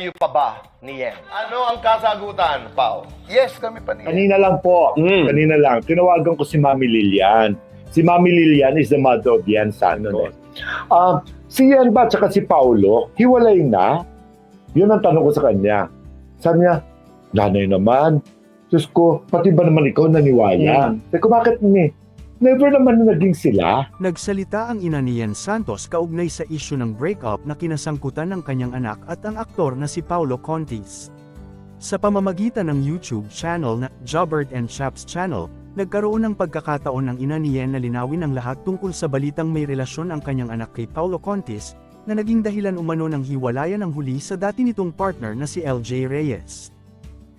Kayo pa ba ni Yen? Ano ang kasagutan, Pao? Yes, kami pa niya. Kanina lang po. Mm. Kanina lang. Tinawagan ko si Mami Lilian. Si Mami Lilian is the mother of Yan Santos. Ah, si Yan ba tsaka si Paulo, hiwalay na? Yun ang tanong ko sa kanya. Sabi niya, nanay naman. Diyos ko, pati ba naman ikaw naniwala? Mm. Sabi ko, bakit ni? Never naman na naging sila. Nagsalita ang ina ni Yen Santos kaugnay sa isyu ng breakup na kinasangkutan ng kanyang anak at ang aktor na si Paulo Contis. Sa pamamagitan ng YouTube channel na Jobbert and Chaps Channel, nagkaroon ng pagkakataon ng ina ni Yen na linawin ang lahat tungkol sa balitang may relasyon ang kanyang anak kay Paulo Contis, na naging dahilan umano ng hiwalayan ng huli sa dati nitong partner na si LJ Reyes.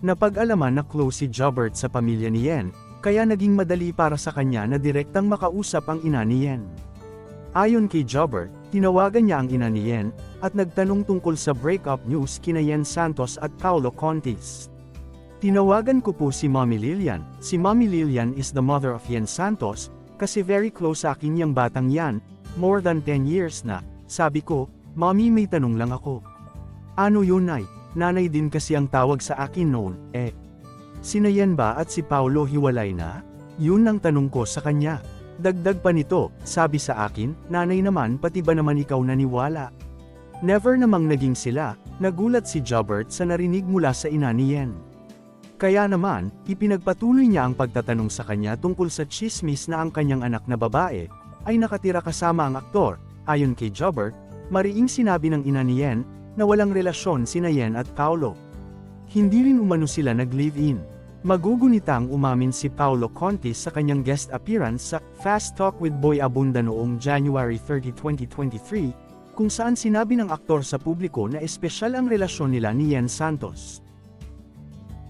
Napag-alaman na close si Jobbert sa pamilya ni Yen, kaya naging madali para sa kanya na direktang makausap ang ina ni Yen. Ayon kay Jobbert, tinawagan niya ang ina ni Yen, at nagtanong tungkol sa breakup news kina Yen Santos at Paulo Contis. Tinawagan ko po si Mommy Lilian, si Mommy Lilian is the mother of Yen Santos, kasi very close sa akin yung batang yan, more than 10 years na, sabi ko, Mommy may tanong lang ako. Ano yun ay, nanay din kasi ang tawag sa akin noon, eh. Sina Yen ba at si Paulo hiwalay na? Yun ang tanong ko sa kanya. Dagdag pa nito, sabi sa akin, nanay naman pati ba naman ikaw naniwala? Never namang naging sila, nagulat si Jobbert sa narinig mula sa ina ni Yen. Kaya naman, ipinagpatuloy niya ang pagtatanong sa kanya tungkol sa chismis na ang kanyang anak na babae, ay nakatira kasama ang aktor, ayon kay Jobbert, mariing sinabi ng ina ni Yen, na walang relasyon sina Yen at Paulo. Hindi rin umano sila nag-live-in. Magugunitang umamin si Paulo Contis sa kanyang guest appearance sa Fast Talk with Boy Abunda noong January 30, 2023, kung saan sinabi ng aktor sa publiko na espesyal ang relasyon nila ni Yen Santos.